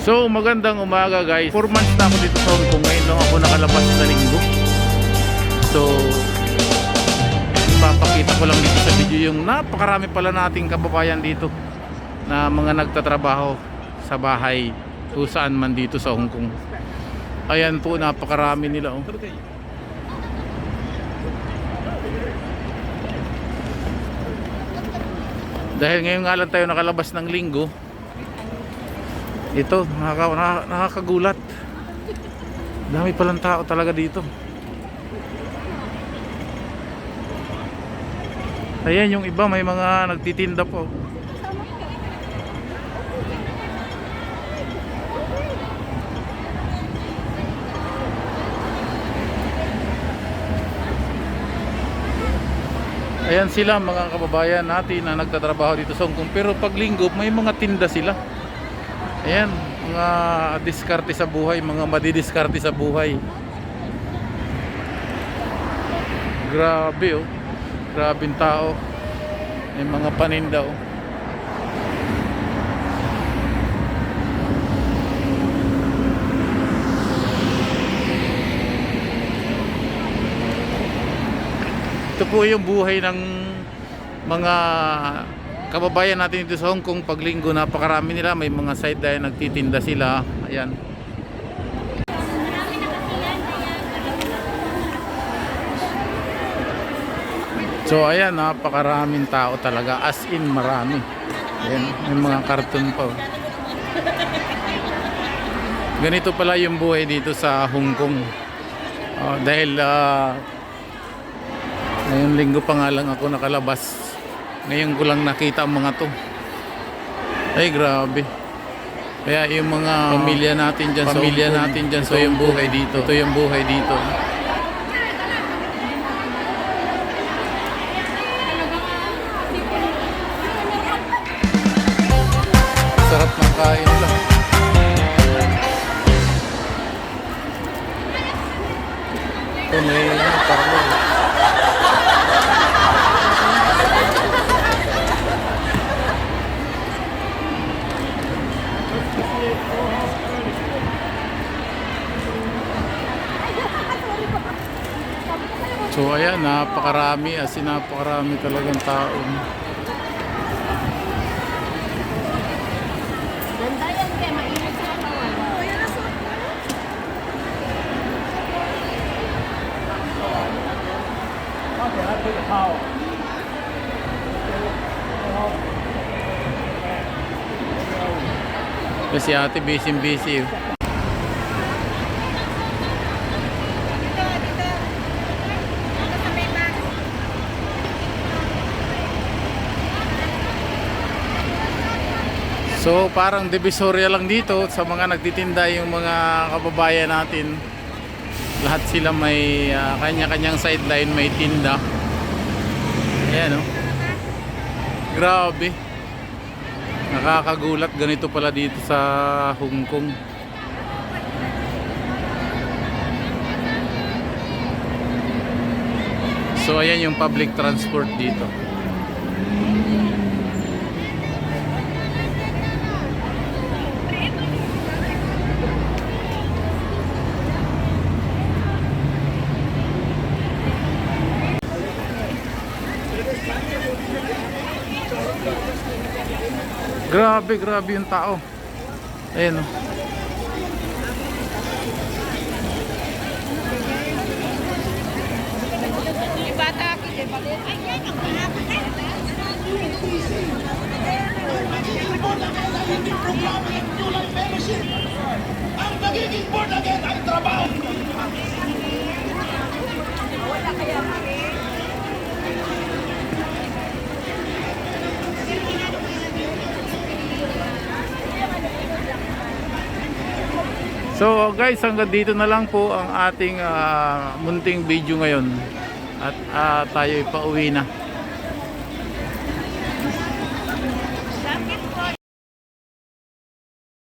So magandang umaga guys. 4 months na ako dito sa Hong Kong. Ngayon lang ako nakalabas sa linggo. So Papakita ko lang dito sa video yung napakarami pala nating kababayan dito Na mga nagtatrabaho sa bahay Kung saan man dito sa Hong Kong. Ayan po napakarami nila oh. Dahil ngayon nga lang tayo nakalabas ng linggo ito, nakaka, nakaka- nakakagulat. Dami palang tao talaga dito. Ayan yung iba, may mga nagtitinda po. Ayan sila mga kababayan natin na nagtatrabaho dito sa Hong Kong. Pero pag linggo, may mga tinda sila. Ayan, mga diskarte sa buhay, mga madidiskarte sa buhay. Grabe oh. Grabing tao. May mga paninda oh. Ito po yung buhay ng mga kababayan natin dito sa Hong Kong pag linggo napakarami nila. May mga side dahil nagtitinda sila. Ayan. So ayan napakaraming tao talaga. As in marami. Ayan, may mga karton pa oh. ganito pala yung buhay dito sa Hong Kong. Oh, dahil ah, ngayong linggo pa nga lang ako nakalabas ngayon ko lang nakita ang mga to. Ay grabe. Kaya yung mga pamilya natin dyan pamilya sa natin dyan ito yung buhay dito. Ito yung buhay dito. Sarap ng kain So ayan, napakarami, as in napakarami talagang tao. Ganda yan, kaya mainit sa katawan. Kasi ate busy So parang divisoria lang dito sa mga nagtitinda yung mga kababayan natin. Lahat sila may ah, kanya-kanyang sideline, may tinda. Ayan oh. Grabe. Nakakagulat ganito pala dito sa Hong Kong. So ayan yung public transport dito. Grabe, grabe yung tao. Ayan oh. o. Yan, ang nagiging born again So guys, hanggang dito na lang po ang ating ah, munting video ngayon. At ah, tayo pauwi na.